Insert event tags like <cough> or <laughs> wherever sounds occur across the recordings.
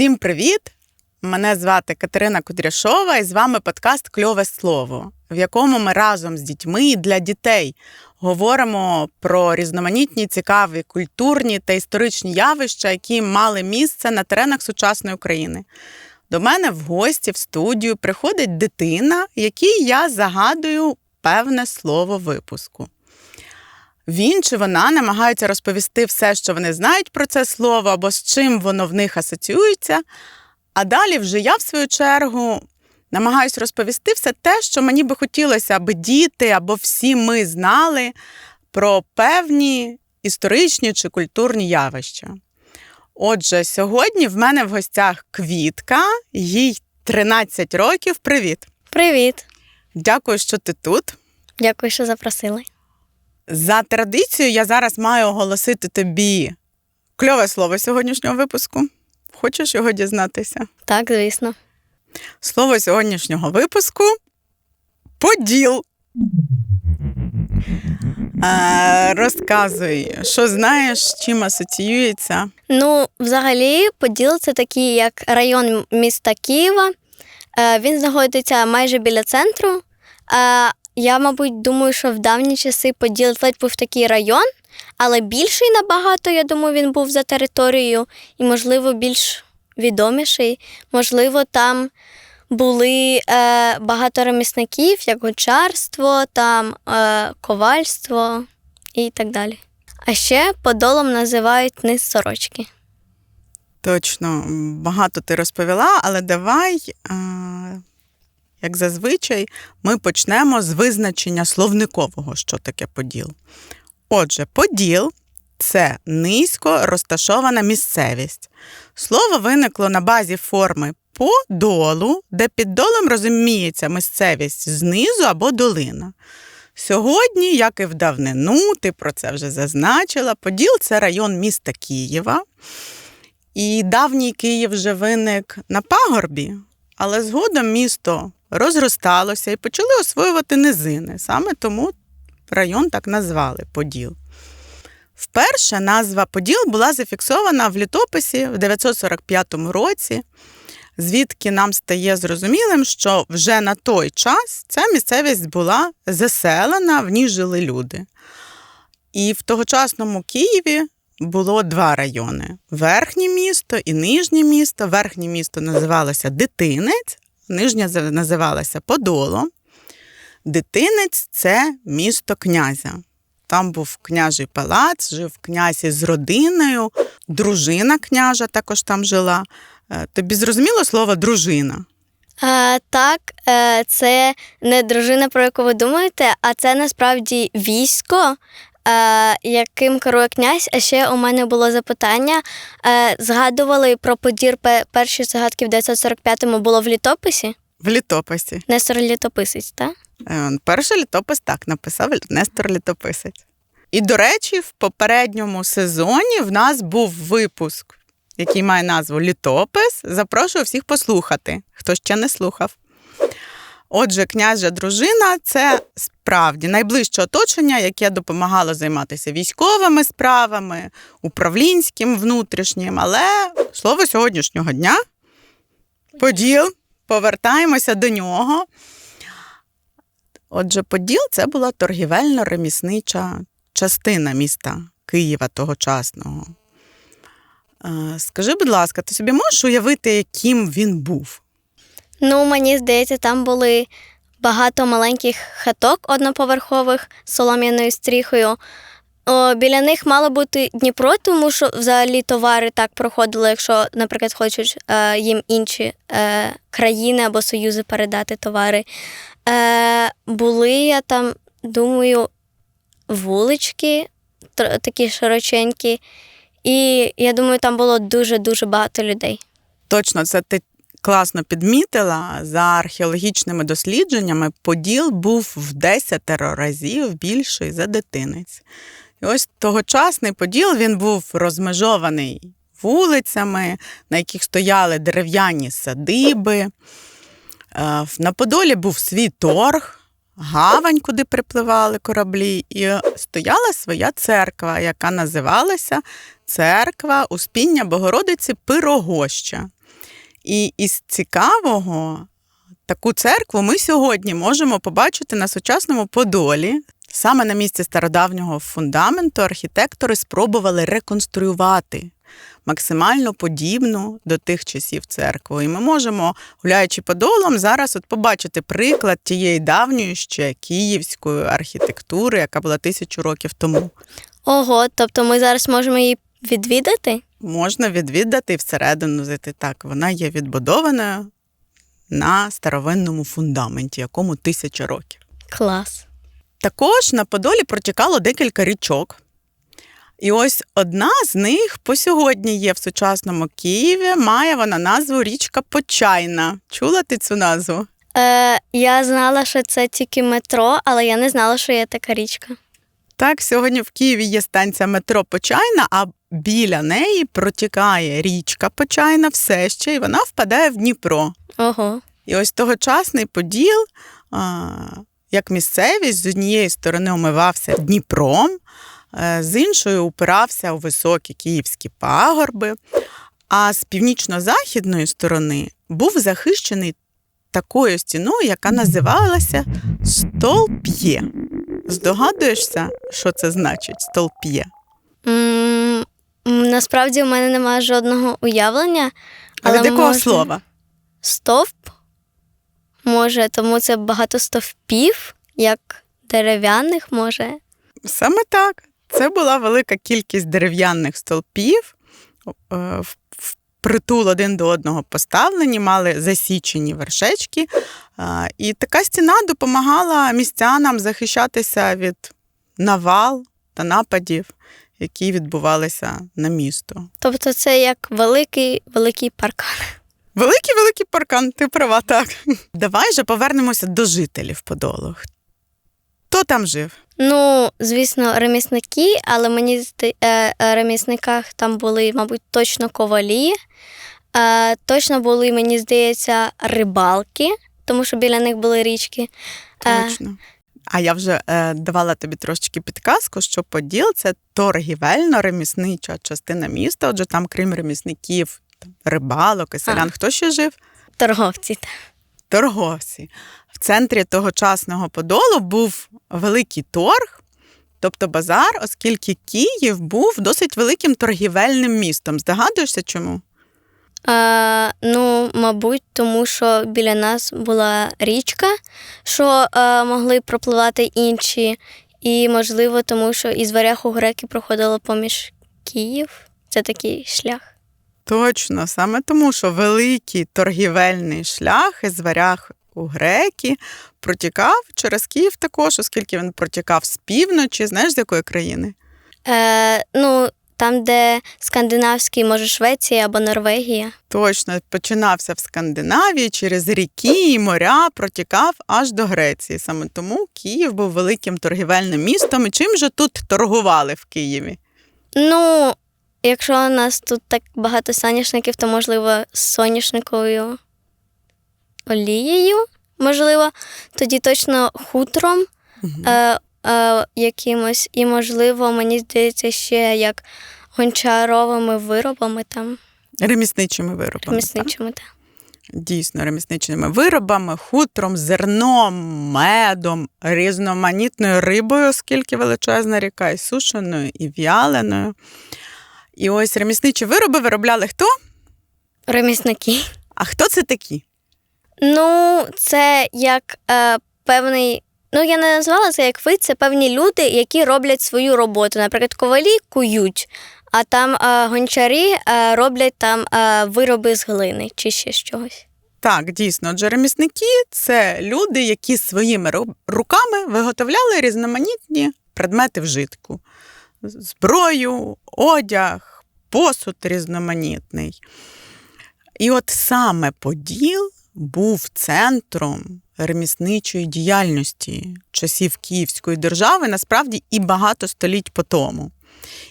Всім привіт! Мене звати Катерина Кудряшова, і з вами подкаст Кльове слово, в якому ми разом з дітьми і для дітей говоримо про різноманітні, цікаві культурні та історичні явища, які мали місце на теренах сучасної України. До мене в гості в студію приходить дитина, якій я загадую певне слово випуску. Він чи вона намагаються розповісти все, що вони знають про це слово, або з чим воно в них асоціюється. А далі вже я, в свою чергу, намагаюся розповісти все те, що мені би хотілося, аби діти або всі ми знали про певні історичні чи культурні явища. Отже, сьогодні в мене в гостях Квітка, їй 13 років. Привіт! Привіт! Дякую, що ти тут. Дякую, що запросили. За традицією, я зараз маю оголосити тобі кльове слово сьогоднішнього випуску. Хочеш його дізнатися? Так, звісно. Слово сьогоднішнього випуску поділ. Е, розказуй, що знаєш, з чим асоціюється? Ну, взагалі, Поділ це такий як район міста Києва. Е, Він знаходиться майже біля центру. Я, мабуть, думаю, що в давні часи Поділ ледь був такий район, але більший набагато, я думаю, він був за територією і, можливо, більш відоміший. Можливо, там були е, багато ремісників, як гончарство, там е, ковальство і так далі. А ще подолом називають низ сорочки. Точно, багато ти розповіла, але давай, е, як зазвичай, ми почнемо з визначення словникового, що таке поділ. Отже, поділ це низько розташована місцевість. Слово виникло на базі форми подолу, де під долом розуміється місцевість знизу або долина. Сьогодні, як і в давнину, ти про це вже зазначила, Поділ це район міста Києва. І давній Київ вже виник на пагорбі, але згодом місто розросталося і почали освоювати низини. Саме тому район так назвали Поділ. Вперше назва Поділ була зафіксована в літописі в 945 році, звідки нам стає зрозумілим, що вже на той час ця місцевість була заселена, в ній жили люди. І в тогочасному Києві було два райони: верхнє місто і нижнє місто. Верхнє місто називалося Дитинець, нижнє називалося Подолом. Дитинець це місто князя. Там був княжий палац, жив князь із родиною, дружина княжа також там жила. Е, Тобі зрозуміло слово дружина? Е, так, е, це не дружина, про яку ви думаєте, а це насправді військо, яким керує князь. А ще у мене було запитання. Е, згадували про подір пе- перші загадки в 945-му було в літописі. В літописі. Нестор літописець, так? Е, Перший літопис так написав Нестор Літописець. І, до речі, в попередньому сезоні в нас був випуск, який має назву Літопис. Запрошую всіх послухати, хто ще не слухав. Отже, княжа дружина це справді найближче оточення, яке допомагало займатися військовими справами, управлінським, внутрішнім. Але слово сьогоднішнього дня поділ. Повертаємося до нього. Отже, Поділ це була торгівельно-реміснича частина міста Києва тогочасного. Е, Скажи, будь ласка, ти собі можеш уявити, яким він був? Ну, мені здається, там були багато маленьких хаток одноповерхових з солом'яною стріхою. О, біля них мало бути Дніпро, тому що взагалі товари так проходили, якщо, наприклад, хочуть е, їм інші е, країни або союзи передати товари. Е, були я там, думаю, вулички такі широченькі, і я думаю, там було дуже-дуже багато людей. Точно, це класно підмітила. За археологічними дослідженнями, Поділ був в десятеро разів більший за дитинець. І ось тогочасний Поділ він був розмежований вулицями, на яких стояли дерев'яні садиби. Е, На Подолі був свій торг, гавань, куди припливали кораблі, і стояла своя церква, яка називалася Церква Успіння Богородиці Пирогоща. І із цікавого таку церкву ми сьогодні можемо побачити на сучасному Подолі. Саме на місці стародавнього фундаменту архітектори спробували реконструювати максимально подібну до тих часів церкву. І ми можемо, гуляючи подолом, зараз от побачити приклад тієї давньої ще київської архітектури, яка була тисячу років тому. Ого, тобто ми зараз можемо її відвідати? Можна відвідати і всередину зайти так. Вона є відбудованою на старовинному фундаменті, якому тисяча років. Клас. Також на Подолі протікало декілька річок. І ось одна з них по сьогодні є в сучасному Києві. Має вона назву річка Почайна. Чула ти цю назву? Е, я знала, що це тільки метро, але я не знала, що є така річка. Так, сьогодні в Києві є станція метро Почайна, а біля неї протікає річка Почайна все ще, і вона впадає в Дніпро. Ого. І ось тогочасний поділ, а, як місцевість, з однієї сторони омивався Дніпром, е, з іншої упирався у високі київські пагорби, а з північно-західної сторони був захищений такою стіною, яка називалася Столп'є. Здогадуєшся, що це значить столп'є? Насправді у мене немає жодного уявлення. Але від якого може- слова? Стовп? Може, тому це багато стовпів, як дерев'яних, може. Саме так. Це була велика кількість дерев'яних столпів, е, в- в притул один до одного поставлені, мали засічені вершечки. І така стіна допомагала містянам захищатися від навал та нападів, які відбувалися на місто. Тобто це як великий великий паркан. Великий великий паркан, ти права, так. Давай же повернемося до жителів Подолу. Хто там жив? Ну, звісно, ремісники, але мені е, е, ремісниках там були, мабуть, точно ковалі. Е, точно були, мені здається, рибалки, тому що біля них були річки. Точно. А я вже е, давала тобі трошечки підказку, що Поділ це торгівельно-реміснича частина міста. Отже, там, крім ремісників, рибалок і селян, А. хто ще жив? торговці. Торговці. В центрі тогочасного Подолу був великий торг, тобто базар, оскільки Київ був досить великим торгівельним містом. Здогадуєшся чому? Е, ну, мабуть, тому що біля нас була річка, що е, могли пропливати інші, і, можливо, тому що із варяг греки проходило поміж Київ. Це такий шлях. Точно, саме тому, що великий торгівельний шлях із варяг у греки протікав через Київ також, оскільки він протікав з півночі, знаєш, з якої країни? Е, ну, там, де скандинавський, може, Швеція або Норвегія. Точно, починався в Скандинавії через ріки і моря, протікав аж до Греції. Саме тому Київ був великим торгівельним містом. І чим же тут торгували в Києві? Ну, якщо у нас тут так багато соняшників, то можливо з соняшниковою олією, можливо, тоді точно хутром е, е, якимось, і, можливо, мені здається, ще як гончаровими виробами там, Ремісничими виробами. ремісничими. Та. Дійсно, ремісничими виробами, хутром, зерном, медом, різноманітною рибою, оскільки величезна ріка, і сушеною, і в'яленою. І ось ремісничі вироби виробляли хто? Ремісники. А хто це такі? Ну, це як е, певний. Ну, я не назвала це як вид, це певні люди, які роблять свою роботу. Наприклад, ковалі кують, а там е, гончарі е, роблять там е, вироби з глини чи ще з чогось. Так, дійсно, отже, ремісники це люди, які своїми руками виготовляли різноманітні предмети вжитку: зброю, одяг, посуд різноманітний. І от саме Поділ був центром ремісничої діяльності часів Київської держави, насправді і багато століть по тому.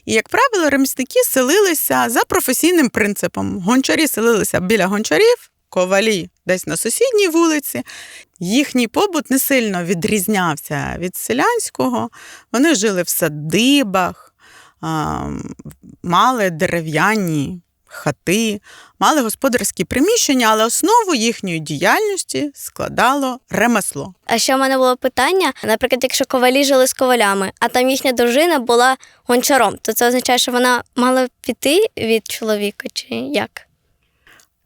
І, як правило, ремісники селилися за професійним принципом. Гончарі селилися біля гончарів, ковалі десь на сусідній вулиці. Їхній побут не сильно відрізнявся від селянського. Вони жили в садибах, мали дерев'яні хати, мали господарські приміщення, але основу їхньої діяльності складало ремесло. А ще в мене було питання: наприклад, якщо ковалі жили з ковалями, а там їхня дружина була гончаром, то це означає, що вона мала піти від чоловіка, чи як?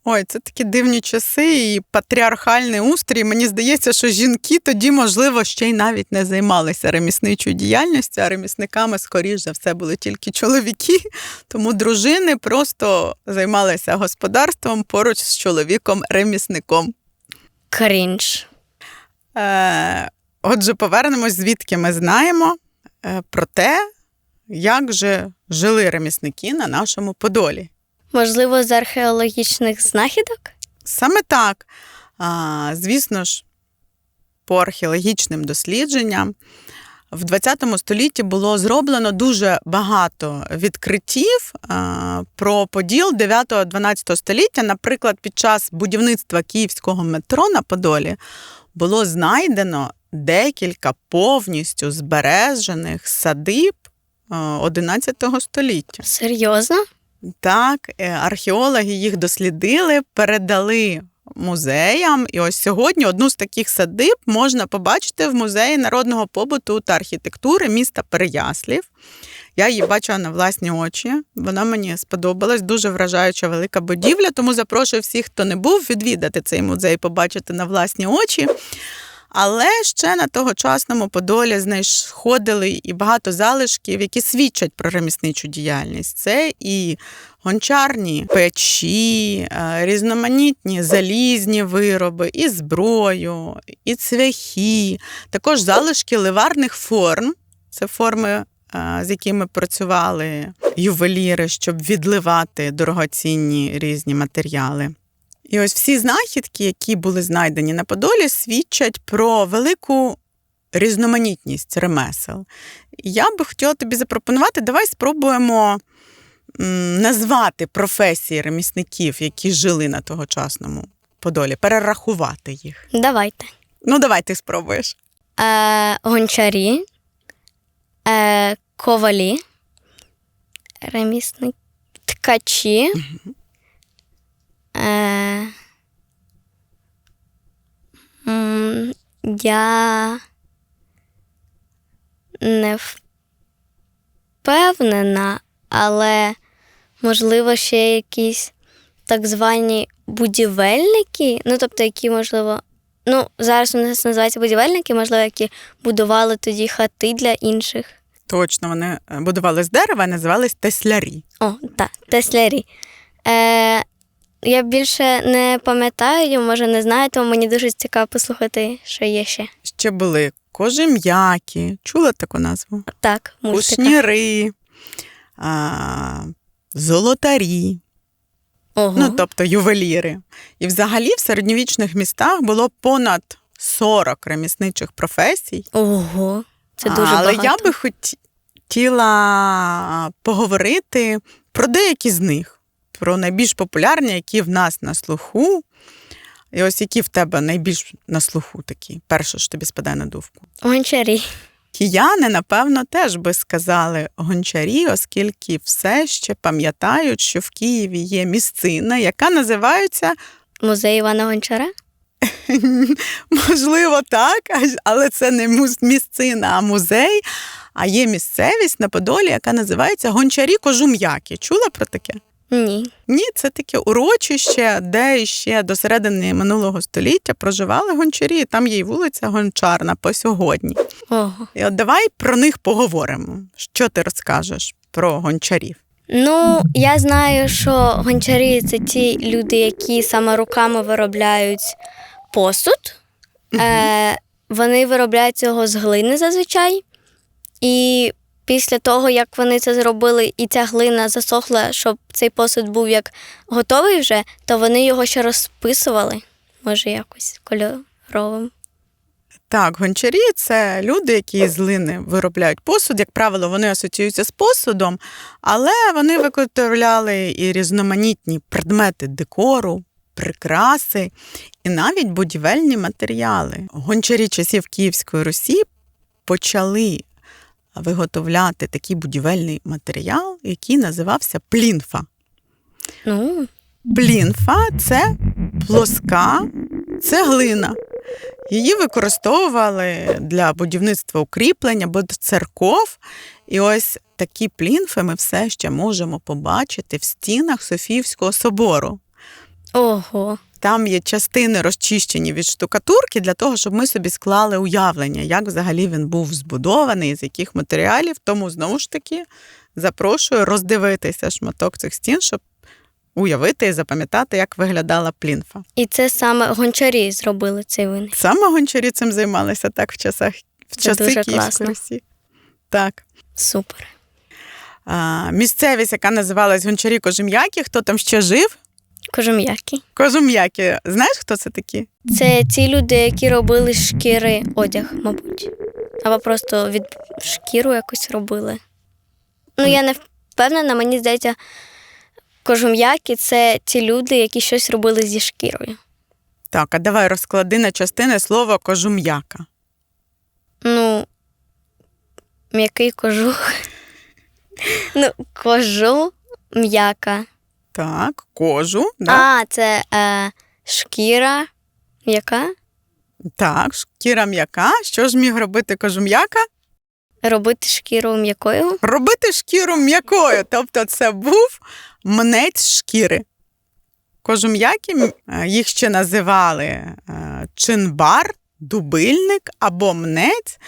Ой, це такі дивні часи і патріархальний устрій. Мені здається, що жінки тоді, можливо, ще й навіть не займалися ремісничою діяльністю, а ремісниками, скоріш за все, були тільки чоловіки. Тому дружини просто займалися господарством поруч з чоловіком-ремісником. Крінж. Е, отже, повернемось, звідки ми знаємо е, про те, як же жили ремісники на нашому Подолі. Можливо, з археологічних знахідок? Саме так. А, звісно ж, по археологічним дослідженням в ХХ столітті було зроблено дуже багато відкриттів а, про поділ 9-12 століття. Наприклад, під час будівництва київського метро на Подолі було знайдено декілька повністю збережених садиб а, 11 століття. Серйозно? Так, е, археологи їх дослідили, передали музеям. І ось сьогодні одну з таких садиб можна побачити в музеї народного побуту та архітектури міста Переяслів. Я її бачила на власні очі. Вона мені сподобалась, дуже вражаюча велика будівля. Тому запрошую всіх, хто не був, відвідати цей музей, побачити на власні очі. Але ще на тогочасному Подолі знаходили і багато залишків, які свідчать про ремісничу діяльність. Це і гончарні печі, е, різноманітні залізні вироби, і зброю, і цвяхи, також залишки ливарних форм. Це форми, е, з якими працювали ювеліри, щоб відливати дорогоцінні різні матеріали. І ось всі знахідки, які були знайдені на Подолі, свідчать про велику різноманітність ремесел. Я би хотіла тобі запропонувати, давай спробуємо назвати професії ремісників, які жили на тогочасному Подолі, перерахувати їх. Давайте. Ну, давай ти спробуєш. Е, гончарі, е, ковалі, ремісники, ткачі. Е, м, я не впевнена, але можливо ще якісь так звані будівельники, ну тобто, які, можливо, ну, зараз у нас називаються будівельники, можливо, які будували тоді хати для інших. Точно, вони е, будували з дерева, називались теслярі. О, так, теслярі. Е, я більше не пам'ятаю, може не знаю, тому мені дуже цікаво послухати, що є ще. Ще були кожем'яки. Чула таку назву? Так, мультика. Кушніри, а, золотарі. Ого. ну тобто ювеліри. І взагалі в середньовічних містах було понад 40 ремісничих професій. Ого. Це дуже Але багато. я би хотіла поговорити про деякі з них, про найбільш популярні, які в нас на слуху. І ось які в тебе найбільш на слуху такі, перше, що тобі спадає на думку. Гончарі. Кияни, напевно, теж би сказали гончарі, оскільки все ще пам'ятають, що в Києві є місцина, яка називається Музей Івана Гончара. <laughs> Можливо, так, але це не місцина, а музей. А є місцевість на Подолі, яка називається Гончарі Кожум'яки. Чула про таке? Ні. Ні, це таке урочище, де ще до середини минулого століття проживали гончарі. і Там є й вулиця Гончарна по сьогодні. Ого. І от давай про них поговоримо. Що ти розкажеш про гончарів? Ну, я знаю, що гончарі це ті люди, які саме руками виробляють посуд. Е, вони виробляють його з глини зазвичай. І після того, як вони це зробили, і ця глина засохла, щоб цей посуд був як готовий вже, то вони його ще розписували, може, якось кольоровим. Так, гончарі це люди, які з глини виробляють посуд. Як правило, вони асоціюються з посудом, але вони виготовляли і різноманітні предмети декору, прикраси і навіть будівельні матеріали. Гончарі часів Київської Русі почали виготовляти такий будівельний матеріал, який називався плінфа. Ну, Плінфа це плоска цеглина. Її використовували для будівництва укріплень або церков. І ось такі плінфи ми все ще можемо побачити в стінах Софіївського собору. ого. Там є частини розчищені від штукатурки для того, щоб ми собі склали уявлення, як взагалі він був збудований, з яких матеріалів. Тому знову ж таки запрошую роздивитися шматок цих стін, щоб уявити і запам'ятати, як виглядала плінфа. І це саме гончарі зробили цей виник. Саме гончарі цим займалися так в часах в Це часи дуже Київської. Русі. Так. Супер. А, місцевість, яка називалась Гончарі Кожем'які, хто там ще жив? Кожум'які. Кожум'які. Знаєш, хто це такі? Це ті люди, які робили шкіри одяг, мабуть. Або просто від шкіру якось робили. Ну, я не впевнена, мені здається, кожум'яки це ті люди, які щось робили зі шкірою. Так, а давай розклади на частини слово кожум'яка. Ну, м'який кожух. Ну, кожу м'яка. Так, кожу. Да? А, це е, шкіра м'яка. Так, шкіра м'яка. Що ж міг робити кожум'яка? Робити шкіру м'якою. Робити шкіру м'якою. Тобто це був мнець шкіри. Кожум'яки е, їх ще називали е, чинбар, дубильник або мнець.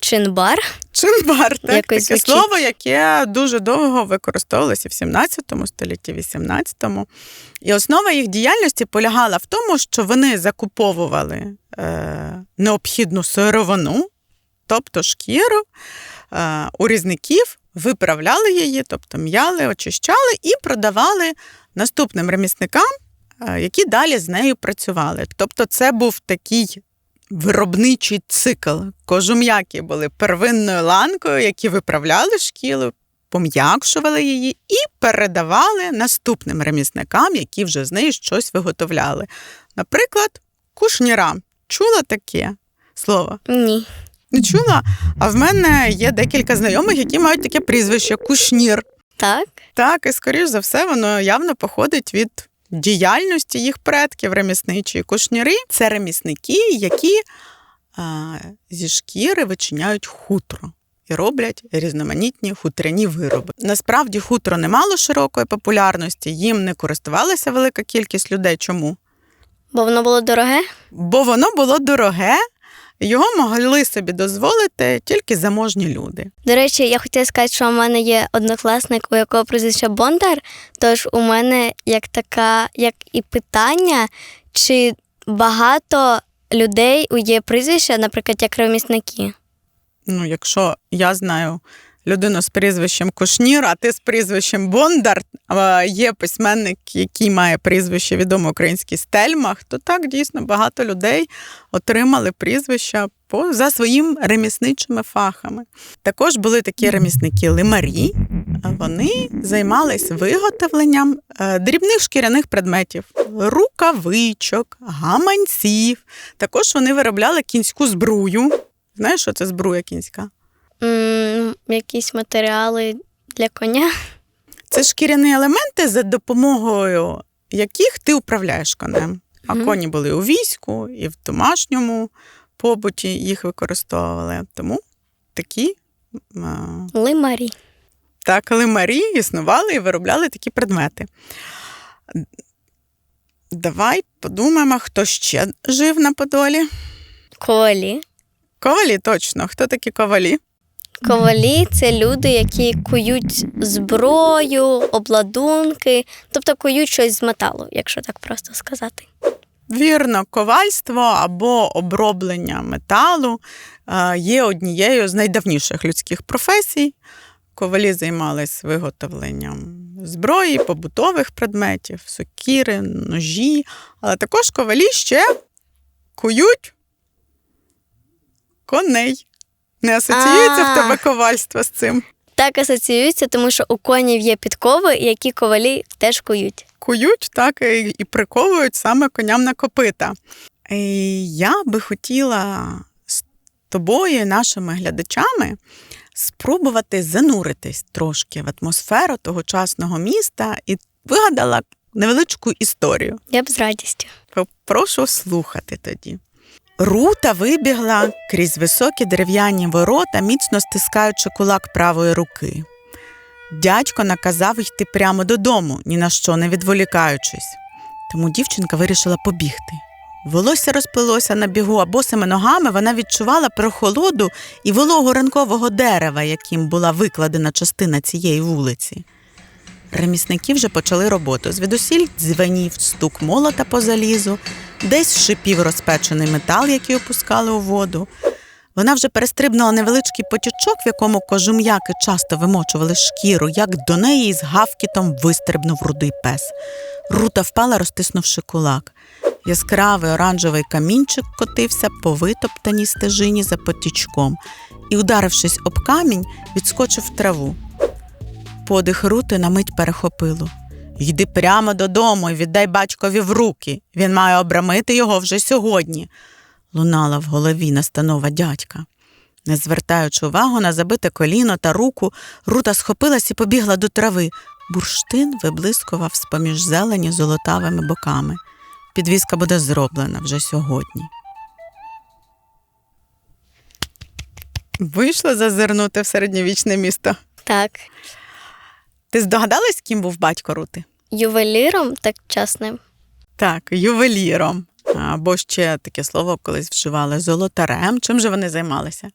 Чинбар. Чинбар, так, Якось таке звучить. слово, яке дуже довго використовувалося в 17 столітті, 18 І основа їх діяльності полягала в тому, що вони закуповували е, необхідну сировину, тобто шкіру, е, у різників, виправляли її, тобто м'яли, очищали і продавали наступним ремісникам, е, які далі з нею працювали. Тобто, це був такий виробничий цикл. Кожум'яки були первинною ланкою, які виправляли шкілу, пом'якшували її і передавали наступним ремісникам, які вже з неї щось виготовляли. Наприклад, кушнірам. Чула таке слово? Ні. Не чула? А в мене є декілька знайомих, які мають таке прізвище кушнір. Так. Так, і скоріш за все, воно явно походить від діяльності їх предків ремісничі Кушніри це ремісники, які а, зі шкіри вичиняють хутро. І роблять різноманітні хутряні вироби. Насправді хутро не мало широкої популярності, їм не користувалася велика кількість людей. Чому? Бо воно було дороге. Бо воно було дороге, його могли собі дозволити тільки заможні люди. До речі, я хотіла сказати, що у мене є однокласник, у якого прізвище Бондар. Тож у мене як така, як і питання, чи багато людей у є прізвища, наприклад, як ремісники. Ну, якщо я знаю людину з прізвищем Кушнір, а ти з прізвищем Бондар, є письменник, який має прізвище відомо український Стельмах, то так дійсно багато людей отримали прізвища по, за своїм ремісничими фахами. Також були такі ремісники лимарі. Вони займались виготовленням е, дрібних шкіряних предметів, рукавичок, гаманців. Також вони виробляли кінську збрую. Знаєш, що це збруя кінська? Якісь матеріали для коня. Це шкіряні елементи, за допомогою яких ти управляєш конем. А Мгм. коні були у війську і в домашньому побуті їх використовували. Тому такі а, Лимарі. так, лимарі існували і виробляли такі предмети. Давай подумаємо, хто ще жив на Подолі. Ковалі. Ковалі, точно. Хто такі ковалі? Ковалі це люди, які кують зброю, обладунки, тобто кують щось з металу, якщо так просто сказати. Вірно, ковальство або оброблення металу е, є однією з найдавніших людських професій. Ковалі займались виготовленням зброї, побутових предметів, сокіри, ножі, але також ковалі ще кують коней. Не асоціюється в тебе ковальство з цим? Так асоціюється, тому що у конів є підкови, які ковалі теж кують. кують, так і, і приковують саме коням на копита. І я би хотіла з тобою, і нашими глядачами, спробувати зануритись трошки в атмосферу тогочасного міста і вигадала невеличку історію. Я б з радістю. Прошу слухати тоді. Рута вибігла крізь високі дерев'яні ворота, міцно стискаючи кулак правої руки. Дядько наказав йти прямо додому, ні на що не відволікаючись. Тому дівчинка вирішила побігти. Волосся розплилося на бігу, а босими ногами вона відчувала прохолоду і вологу ранкового дерева, яким була викладена частина цієї вулиці. Ремісники вже почали роботу. Звідусіль дзвенів стук молота по залізу, десь шипів розпечений метал, який опускали у воду. Вона вже перестрибнула невеличкий потічок, в якому кожум'яки часто вимочували шкіру, як до неї з гавкітом вистрибнув рудий пес. Рута впала, розтиснувши кулак. Яскравий оранжевий камінчик котився по витоптаній стежині за потічком і, ударившись об камінь, відскочив в траву. Подих Рути на мить перехопило. Йди прямо додому і віддай батькові в руки. Він має обрамити його вже сьогодні. Лунала в голові настанова дядька. Не звертаючи увагу на забите коліно та руку, Рута схопилась і побігла до трави. Бурштин виблискував з-поміж зелені золотавими боками. Підвізка буде зроблена вже сьогодні. Вийшло зазирнути в середньовічне місто. Так. Ти здогадалась, ким був батько Рути? Ювеліром так чесним. Так, ювеліром. Або ще таке слово колись вживали золотарем. Чим же вони займалися?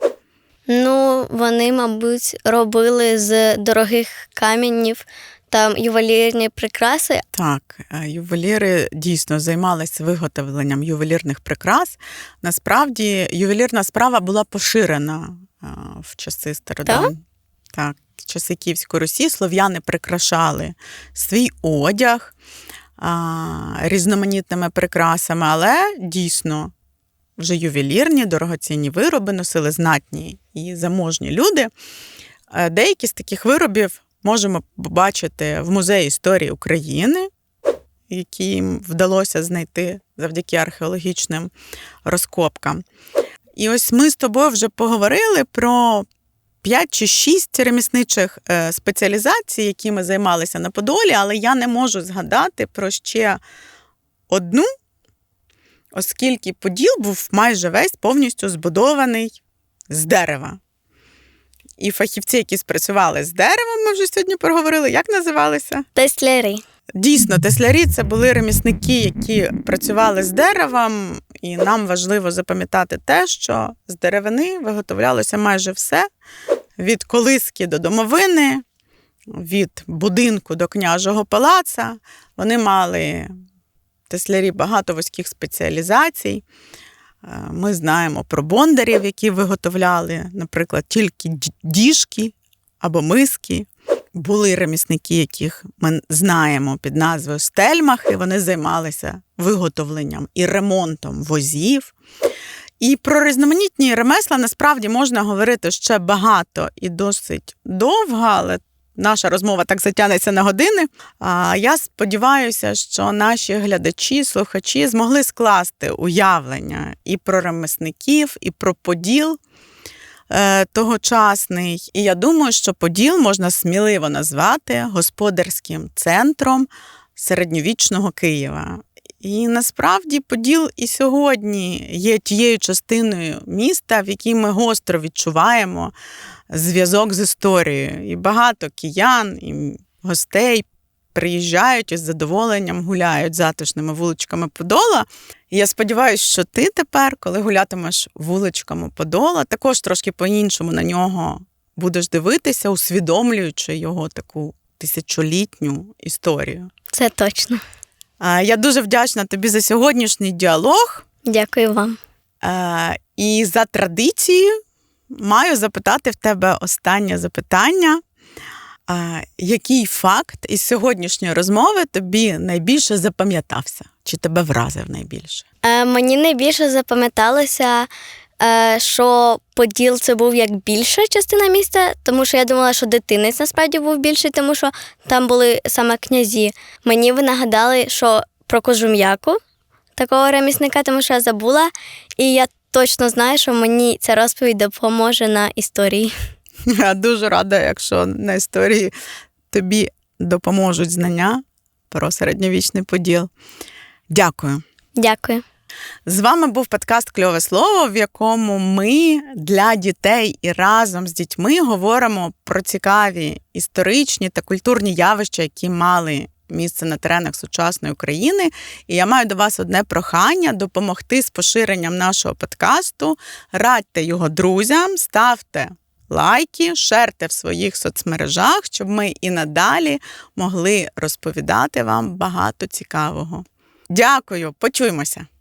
Ну, вони, мабуть, робили з дорогих каменів там ювелірні прикраси. Так, е, ювеліри дійсно займалися виготовленням ювелірних прикрас. Насправді, ювелірна справа була поширена е, в часи стародавні. Так, в часи Київської Русі слов'яни прикрашали свій одяг різноманітними прикрасами, але дійсно вже ювелірні, дорогоцінні вироби носили знатні і заможні люди. Е, Деякі з таких виробів можемо побачити в музеї історії України, які їм вдалося знайти завдяки археологічним розкопкам. І ось ми з тобою вже поговорили про 5 чи 6 ремісничих е, спеціалізацій, якими займалися на Подолі, але я не можу згадати про ще одну, оскільки Поділ був майже весь повністю збудований з дерева. І фахівці, які спрацювали з деревом, ми вже сьогодні проговорили, як називалися? Тесляри. Дійсно, теслярі це були ремісники, які працювали з деревом, і нам важливо запам'ятати те, що з деревини виготовлялося майже все: від колиски до домовини, від будинку до княжого палаца. Вони мали теслярі багато вузьких спеціалізацій. Е, Ми знаємо про бондарів, які виготовляли, наприклад, тільки діжки або миски. Були ремісники, яких ми знаємо під назвою стельмахи. Вони займалися виготовленням і ремонтом возів. І про різноманітні ремесла насправді можна говорити ще багато і досить довго, але наша розмова так затягнеться на години. А я сподіваюся, що наші глядачі, слухачі змогли скласти уявлення і про ремесників, і про поділ е, тогочасний. І я думаю, що Поділ можна сміливо назвати господарським центром середньовічного Києва. І насправді Поділ і сьогодні є тією частиною міста, в якій ми гостро відчуваємо зв'язок з історією. І багато киян і гостей приїжджають і з задоволенням гуляють затишними вуличками Подола. І я сподіваюся, що ти тепер, коли гулятимеш вуличками Подола, також трошки по-іншому на нього будеш дивитися, усвідомлюючи його таку тисячолітню історію. Це точно. Я дуже вдячна тобі за сьогоднішній діалог. Дякую вам. І за традицією маю запитати в тебе останнє запитання. А, Який факт із сьогоднішньої розмови тобі найбільше запам'ятався? Чи тебе вразив найбільше? Е, мені найбільше запам'яталося, е, що Поділ це був як більша частина міста, тому що я думала, що дитинець насправді був більший, тому що там були саме князі. Мені ви нагадали, що про кожум'яку такого ремісника, тому що я забула, і я точно знаю, що мені ця розповідь допоможе на історії. <laughs> Я дуже рада, якщо на історії тобі допоможуть знання про середньовічний поділ. Дякую. Дякую. З вами був подкаст Кльове слово, в якому ми для дітей і разом з дітьми говоримо про цікаві історичні та культурні явища, які мали місце на теренах сучасної України. І я маю до вас одне прохання допомогти з поширенням нашого подкасту. Радьте його друзям, ставте лайки, шерте в своїх соцмережах, щоб ми і надалі могли розповідати вам багато цікавого. Дякую, почуємося!